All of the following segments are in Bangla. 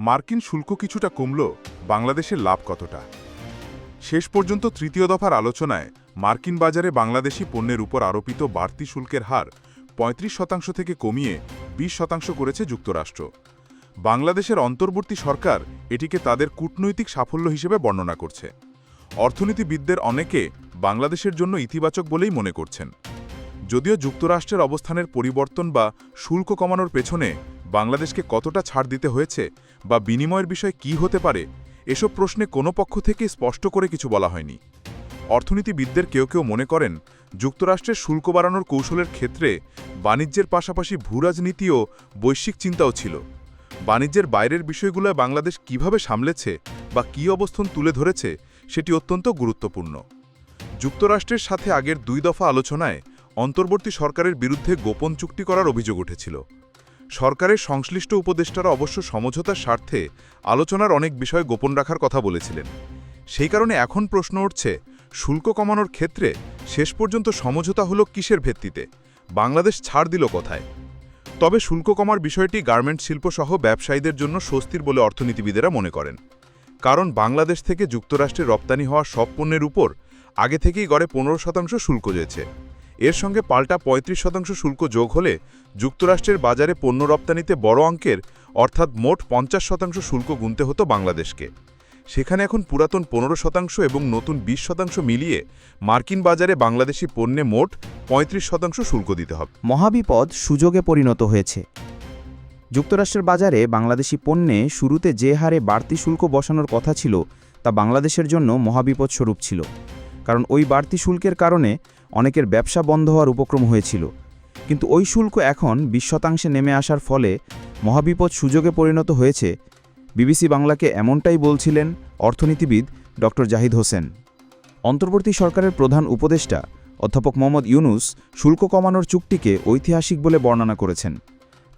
মার্কিন শুল্ক কিছুটা কমল, বাংলাদেশের লাভ কতটা? শেষ পর্যন্ত তৃতীয় দফার আলোচনায় মার্কিন বাজারে বাংলাদেশি পণ্যের উপর আরোপিত বাড়তি শুল্কের হার ৩৫ শতাংশ থেকে কমিয়ে ২০ শতাংশ করেছে যুক্তরাষ্ট্র। বাংলাদেশের অন্তর্বর্তী সরকার এটিকে তাদের কূটনৈতিক সাফল্য হিসেবে বর্ণনা করছে। অর্থনীতিবিদদের অনেকে বাংলাদেশের জন্য ইতিবাচক বলেই মনে করছেন। যদিও যুক্তরাষ্ট্রের অবস্থানের পরিবর্তন বা শুল্ক কমানোর পেছনে বাংলাদেশকে কতটা ছাড় দিতে হয়েছে বা বিনিময়ের বিষয় কি হতে পারে, এসব প্রশ্নে কোনো পক্ষ থেকে স্পষ্ট করে কিছু বলা হয়নি। অর্থনীতিবিদদের কেউ কেউ মনে করেন, যুক্তরাষ্ট্রের শুল্ক বাড়ানোর কৌশলের ক্ষেত্রে বাণিজ্যের পাশাপাশি ভূরাজনীতি ও বৈশ্বিক চিন্তাও ছিল। বাণিজ্যের বাইরের বিষয়গুলো বাংলাদেশ কীভাবে সামলেছে বা কী অবস্থান তুলে ধরেছে সেটি অত্যন্ত গুরুত্বপূর্ণ। যুক্তরাষ্ট্রের সাথে আগের দুই দফা আলোচনায় অন্তর্বর্তী সরকারের বিরুদ্ধে গোপন চুক্তি করার অভিযোগ উঠেছিল। সরকারের সংশ্লিষ্ট উপদেষ্টারা অবশ্য সমঝোতার স্বার্থে আলোচনার অনেক বিষয় গোপন রাখার কথা বলেছিলেন। সেই কারণে এখন প্রশ্ন উঠছে, শুল্ক কমানোর ক্ষেত্রে শেষ পর্যন্ত সমঝোতা হলো কিসের ভিত্তিতে? বাংলাদেশ ছাড় দিল কোথায়? তবে শুল্ক কমার বিষয়টি গার্মেন্ট শিল্পসহ ব্যবসায়ীদের জন্য স্বস্তির বলে অর্থনীতিবিদেরা মনে করেন। কারণ বাংলাদেশ থেকে যুক্তরাষ্ট্রে রপ্তানি হওয়া সব পণ্যের উপর আগে থেকেই গড়ে পনেরো শতাংশ শুল্ক রয়েছে। এর সঙ্গে পাল্টা ৩৫ শতাংশ শুল্ক যোগ হলে যুক্তরাষ্ট্রের বাজারে পণ্য রপ্তানিতে বড় অঙ্কের, অর্থাৎ মোট পঞ্চাশ শতাংশ শুল্ক গুনতে হতো বাংলাদেশকে। সেখানে এখন পুরাতন পনেরো শতাংশ এবং নতুন ২০ শতাংশ মিলিয়ে মার্কিন বাজারে বাংলাদেশি পণ্যে মোট ৩৫ শতাংশ শুল্ক দিতে হবে। মহাবিপদ সুযোগে পরিণত হয়েছে। যুক্তরাষ্ট্রের বাজারে বাংলাদেশি পণ্যে শুরুতে যে হারে বাড়তি শুল্ক বসানোর কথা ছিল, তা বাংলাদেশের জন্য মহাবিপদ স্বরূপ ছিল। কারণ ওই বাড়তি শুল্কের কারণে অনেকের ব্যবসা বন্ধ হওয়ার উপক্রম হয়েছিল। কিন্তু ওই শুল্ক এখন বিশ শতাংশে নেমে আসার ফলে মহাবিপদ সুযোগে পরিণত হয়েছে, বিবিসি বাংলাকে এমনটাই বলছিলেন অর্থনীতিবিদ ড. জাহিদ হোসেন। অন্তর্বর্তী সরকারের প্রধান উপদেষ্টা অধ্যাপক মোহাম্মদ ইউনুস শুল্ক কমানোর চুক্তিকে ঐতিহাসিক বলে বর্ণনা করেছেন।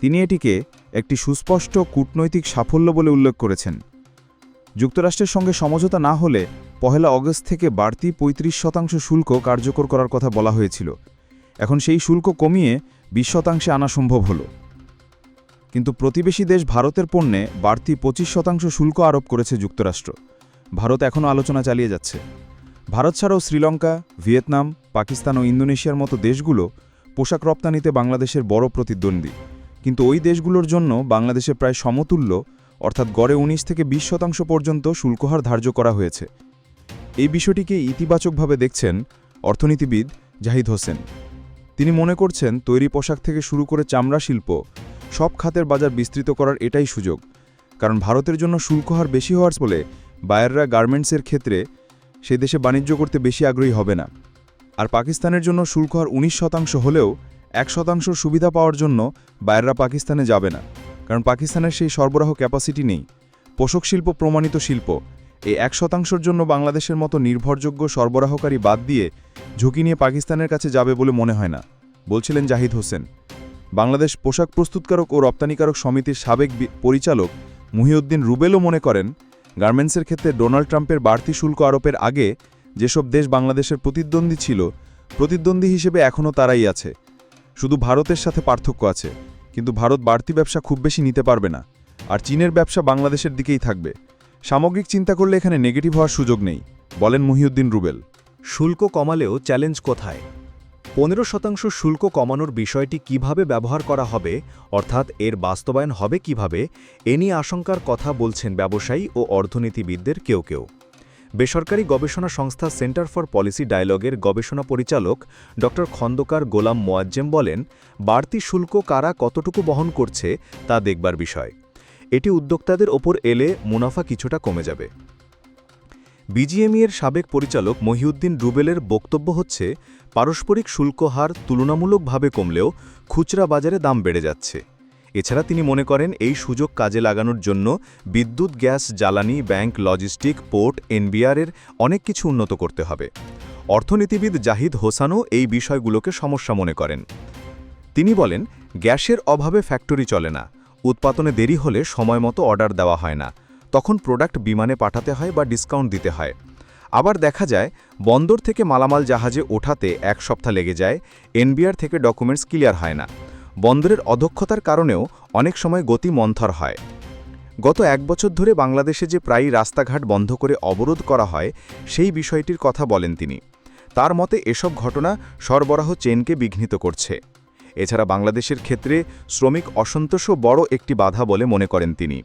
তিনি এটিকে একটি সুস্পষ্ট কূটনৈতিক সাফল্য বলে উল্লেখ করেছেন। যুক্তরাষ্ট্রের সঙ্গে সমঝোতা না হলে পহেলা অগস্ট থেকে বাড়তি ৩৫ শতাংশ শুল্ক কার্যকর করার কথা বলা হয়েছিল। এখন সেই শুল্ক কমিয়ে বিশ শতাংশে আনা সম্ভব হল। কিন্তু প্রতিবেশী দেশ ভারতের পণ্যে বাড়তি ২৫ শতাংশ শুল্ক আরোপ করেছে যুক্তরাষ্ট্র। ভারত এখনও আলোচনা চালিয়ে যাচ্ছে। ভারত ছাড়াও শ্রীলঙ্কা, ভিয়েতনাম, পাকিস্তান ও ইন্দোনেশিয়ার মতো দেশগুলো পোশাক রপ্তানিতে বাংলাদেশের বড় প্রতিদ্বন্দ্বী। কিন্তু ওই দেশগুলোর জন্য বাংলাদেশে প্রায় সমতুল্য অর্থাৎ গড়ে ১৯ থেকে ২০ শতাংশ পর্যন্ত শুল্কহার ধার্য করা হয়েছে। এই বিষয়টিকে ইতিবাচকভাবে দেখছেন অর্থনীতিবিদ জাহিদ হোসেন। তিনি মনে করছেন, তৈরি পোশাক থেকে শুরু করে চামড়া শিল্প, সব খাতের বাজার বিস্তৃত করার এটাই সুযোগ। কারণ ভারতের জন্য শুল্কহার বেশি হওয়ার ফলে বায়াররা গার্মেন্টসের ক্ষেত্রে সে দেশে বাণিজ্য করতে বেশি আগ্রহী হবে না। আর পাকিস্তানের জন্য শুল্কহার ১৯ শতাংশ হলেও এক শতাংশ সুবিধা পাওয়ার জন্য বায়াররা পাকিস্তানে যাবে না। কারণ পাকিস্তানের সেই সরবরাহ ক্যাপাসিটি নেই। পোশাক শিল্প প্রমাণিত শিল্প। এই এক শতাংশের জন্য বাংলাদেশের মতো নির্ভরযোগ্য সরবরাহকারী বাদ দিয়ে ঝুঁকি নিয়ে পাকিস্তানের কাছে যাবে বলে মনে হয় না, বলছিলেন জাহিদ হোসেন। বাংলাদেশ পোশাক প্রস্তুতকারক ও রপ্তানিকারক সমিতির সাবেক পরিচালক মুহিউদ্দিন রুবেলও মনে করেন, গার্মেন্টসের ক্ষেত্রে ডোনাল্ড ট্রাম্পের বাড়তি শুল্ক আরোপের আগে যেসব দেশ বাংলাদেশের প্রতিদ্বন্দ্বী ছিল, প্রতিদ্বন্দ্বী হিসেবে এখনও তারাই আছে। শুধু ভারতের সাথে পার্থক্য আছে। কিন্তু ভারত বাড়তি ব্যবসা খুব বেশি নিতে পারবে না। আর চীনের ব্যবসা বাংলাদেশের দিকেই থাকবে। সামগ্রিক চিন্তা করলে এখানে নেগেটিভ হওয়ার সুযোগ নেই, বলেন মহিউদ্দিন রুবেল। শুল্ক কমালেও চ্যালেঞ্জ কোথায়? পনেরো শতাংশ শুল্ক কমানোর বিষয়টি কীভাবে ব্যবহার করা হবে, অর্থাৎ এর বাস্তবায়ন হবে কীভাবে, এ নিয়ে আশঙ্কার কথা বলছেন ব্যবসায়ী ও অর্থনীতিবিদদের কেউ কেউ। বেসরকারি গবেষণা সংস্থা সেন্টার ফর পলিসি ডায়ালগের গবেষণা পরিচালক ড. খন্দকার গোলাম মোয়াজ্জেম বলেন, বাড়তি শুল্ক কারা কতটুকু বহন করছে তা দেখবার বিষয়। এটি উদ্যোক্তাদের ওপর এলে মুনাফা কিছুটা কমে যাবে। বিজিএমই এর সাবেক পরিচালক মহিউদ্দিন রুবেলের বক্তব্য হচ্ছে, পারস্পরিক শুল্ক হার তুলনামূলকভাবে কমলেও খুচরা বাজারে দাম বেড়ে যাচ্ছে। এছাড়া তিনি মনে করেন এই সুযোগ কাজে লাগানোর জন্য বিদ্যুৎ, গ্যাস, জ্বালানি, ব্যাংক, লজিস্টিক, পোর্ট এনবিআরের অনেক কিছু উন্নত করতে হবে। অর্থনীতিবিদ জাহিদ হোসানও এই বিষয়গুলোকে সমস্যা মনে করেন। তিনি বলেন, গ্যাসের অভাবে ফ্যাক্টরি চলে না, উৎপাদনে দেরি হলে সময়মতো অর্ডার দেওয়া হয় না, তখন প্রোডাক্ট বিমানে পাঠাতে হয় বা ডিসকাউন্ট দিতে হয়। আবার দেখা যায়, বন্দর থেকে মালামাল জাহাজে ওঠাতে এক সপ্তাহ লেগে যায়, এনবিআর থেকে ডকুমেন্টস ক্লিয়ার হয় না। বন্দরের অদক্ষতার কারণেও অনেক সময় গতি মন্থর হয়। গত এক বছর ধরে বাংলাদেশে যে প্রায়ই রাস্তাঘাট বন্ধ করে অবরোধ করা হয়, সেই বিষয়টির কথা বলেন তিনি। তার মতে এসব ঘটনা সরবরাহ চেনকে বিঘ্নিত করছে। এছাড়া বাংলাদেশের ক্ষেত্রে শ্রমিক অসন্তোষও বড় একটি বাধা বলে মনে করেন তিনি।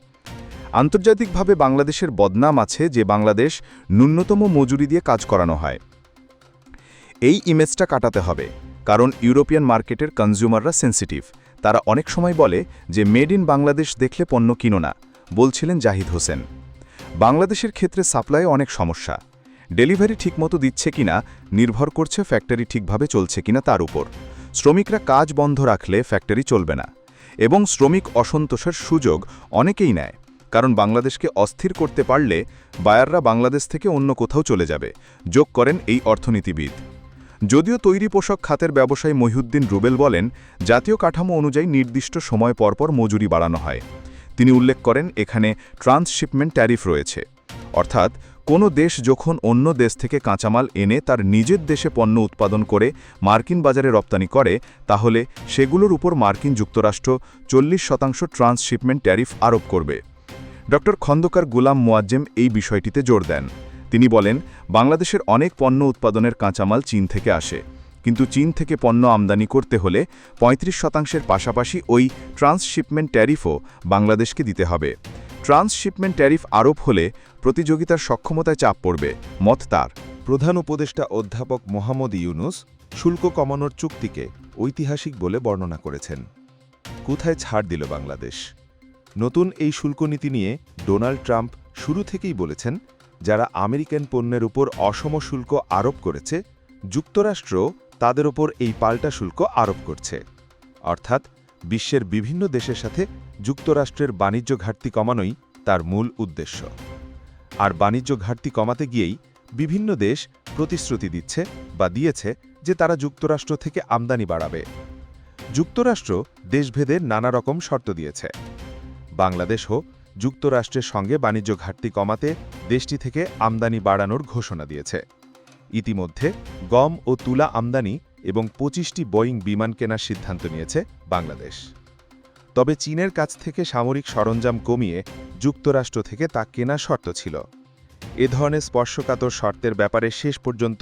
আন্তর্জাতিকভাবে বাংলাদেশের বদনাম আছে যে বাংলাদেশ ন্যূনতম মজুরি দিয়ে কাজ করানো হয়। এই ইমেজটা কাটাতে হবে। কারণ ইউরোপিয়ান মার্কেটের কনজিউমাররা সেন্সিটিভ তারা অনেক সময় বলে যে মেড ইন বাংলাদেশ দেখলে পণ্য কিনো না। বলছিলেন জাহিদ হোসেন। বাংলাদেশের ক্ষেত্রে সাপ্লাই অনেক সমস্যা। ডেলিভারি ঠিকমতো দিচ্ছে কিনা, নির্ভর করছে ফ্যাক্টরি ঠিকভাবে চলছে কিনা তার উপর। শ্রমিকরা কাজ বন্ধ রাখলে ফ্যাক্টরি চলবে না। এবং শ্রমিক অসন্তোষের সুযোগ অনেকেই নেয়। কারণ বাংলাদেশকে অস্থির করতে পারলে, বায়াররা বাংলাদেশ থেকে অন্য কোথাও চলে যাবে। যোগ করেন এই অর্থনীতিবিদ। যদিও তৈরি পোশাক খাতের ব্যবসায়ী মহিউদ্দিন রুবেল বলেন, জাতীয় কাঠামো অনুযায়ী নির্দিষ্ট সময় পরপর মজুরি বাড়ানো হয়। তিনি উল্লেখ করেন, এখানে ট্রান্সশিপমেন্ট ট্যারিফ রয়েছে। অর্থাৎ, কোনো দেশ যখন অন্য দেশ থেকে কাঁচামাল এনে তার নিজের দেশে পণ্য উৎপাদন করে মার্কিন বাজারে রপ্তানি করে, তাহলে সেগুলোর উপর মার্কিন যুক্তরাষ্ট্র চল্লিশ শতাংশ ট্রান্সশিপমেন্ট ট্যারিফ আরোপ করবে। ড খন্দকার গুলাম মোয়াজ্জেম এই বিষয়টিতে জোর দেন। তিনি বলেন, বাংলাদেশের অনেক পণ্য উৎপাদনের কাঁচামাল চীন থেকে আসে। কিন্তু চীন থেকে পণ্য আমদানি করতে হলে ৩৫ শতাংশের পাশাপাশি ওই ট্রান্সশিপমেন্ট ট্যারিফও বাংলাদেশকে দিতে হবে। ট্রান্সশিপমেন্ট ট্যারিফ আরোপ হলে প্রতিযোগিতার সক্ষমতায় চাপ পড়বে, মত তার। প্রধান উপদেষ্টা অধ্যাপক মোহাম্মদ ইউনুস শুল্ক কমানোর চুক্তিকে ঐতিহাসিক বলে বর্ণনা করেছেন। কোথায় ছাড় দিল বাংলাদেশ? নতুন এই শুল্ক নীতি নিয়ে ডোনাল্ড ট্রাম্প শুরু থেকেই বলেছেন যারা আমেরিকান পণ্যের উপর অসম শুল্ক আরোপ করেছে, যুক্তরাষ্ট্র তাদের ওপর এই পাল্টা শুল্ক আরোপ করছে। অর্থাৎ, বিশ্বের বিভিন্ন দেশের সাথে যুক্তরাষ্ট্রের বাণিজ্য ঘাটতি কমানোই তার মূল উদ্দেশ্য। আর বাণিজ্য ঘাটতি কমাতে গিয়েই বিভিন্ন দেশ প্রতিশ্রুতি দিচ্ছে বা দিয়েছে যে তারা যুক্তরাষ্ট্র থেকে আমদানি বাড়াবে। যুক্তরাষ্ট্র দেশভেদে নানা রকম শর্ত দিয়েছে। বাংলাদেশ বাংলাদেশও যুক্তরাষ্ট্রের সঙ্গে বাণিজ্য ঘাটতি কমাতে দেশটি থেকে আমদানি বাড়ানোর ঘোষণা দিয়েছে। ইতিমধ্যে গম ও তুলা আমদানি এবং পঁচিশটি বোয়িং বিমান কেনার সিদ্ধান্ত নিয়েছে বাংলাদেশ। তবে চীনের কাছ থেকে সামরিক সরঞ্জাম কমিয়ে যুক্তরাষ্ট্র থেকে তা কেনা শর্ত ছিল। এ ধরনের স্পর্শকাতর শর্তের ব্যাপারে শেষ পর্যন্ত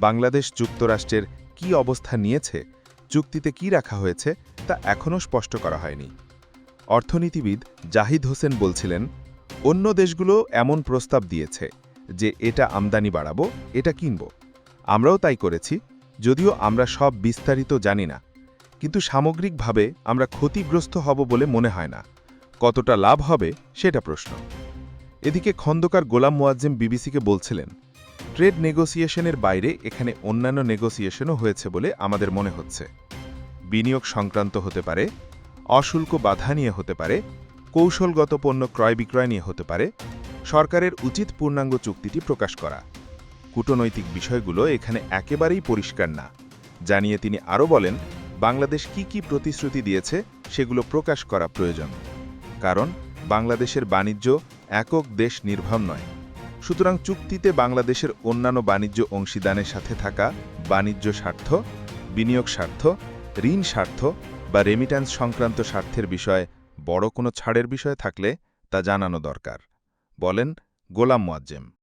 বাংলাদেশ যুক্তরাষ্ট্রের কি অবস্থা নিয়েছে, চুক্তিতে কি রাখা হয়েছে, তা এখনও স্পষ্ট করা হয়নি। অর্থনীতিবিদ জাহিদ হোসেন বলছিলেন, অন্য দেশগুলো এমন প্রস্তাব দিয়েছে যে এটা আমদানি বাড়াবো, এটা কিনব। আমরাও তাই করেছি, যদিও আমরা সব বিস্তারিত জানি না। কিন্তু সামগ্রিকভাবে আমরা ক্ষতিগ্রস্ত হব বলে মনে হয় না। কতটা লাভ হবে সেটা প্রশ্ন। এদিকে খন্দকার গোলাম মোয়াজ্জেম বিবিসিকে বলছিলেন, ট্রেড নেগোসিয়েশনের বাইরে এখানে অন্যান্য নেগোসিয়েশনও হয়েছে বলে আমাদের মনে হচ্ছে। বিনিয়োগ সংক্রান্ত হতে পারে অশুল্ক বাধা নিয়ে হতে পারে, কৌশলগত পণ্য ক্রয় বিক্রয় নিয়ে হতে পারে, সরকারের উচিত পূর্ণাঙ্গ চুক্তিটি প্রকাশ করা। কূটনৈতিক বিষয়গুলো এখানে একেবারেই পরিষ্কার না। জানিয়ে তিনি আরও বলেন, বাংলাদেশ কি কি প্রতিশ্রুতি দিয়েছে সেগুলো প্রকাশ করা প্রয়োজন। কারণ, বাংলাদেশের বাণিজ্য একক দেশ নির্ভর নয়। সুতরাং চুক্তিতে বাংলাদেশের অন্যান্য বাণিজ্য অংশীদানের সাথে থাকা বাণিজ্য স্বার্থ, বিনিয়োগ স্বার্থ, ঋণ স্বার্থ বা রেমিট্যান্স সংক্রান্ত স্বার্থের বিষয়ে বড় কোনো ছাড়ের বিষয় থাকলে তা জানানো দরকার। বলেন গোলাম মোয়াজ্জেম।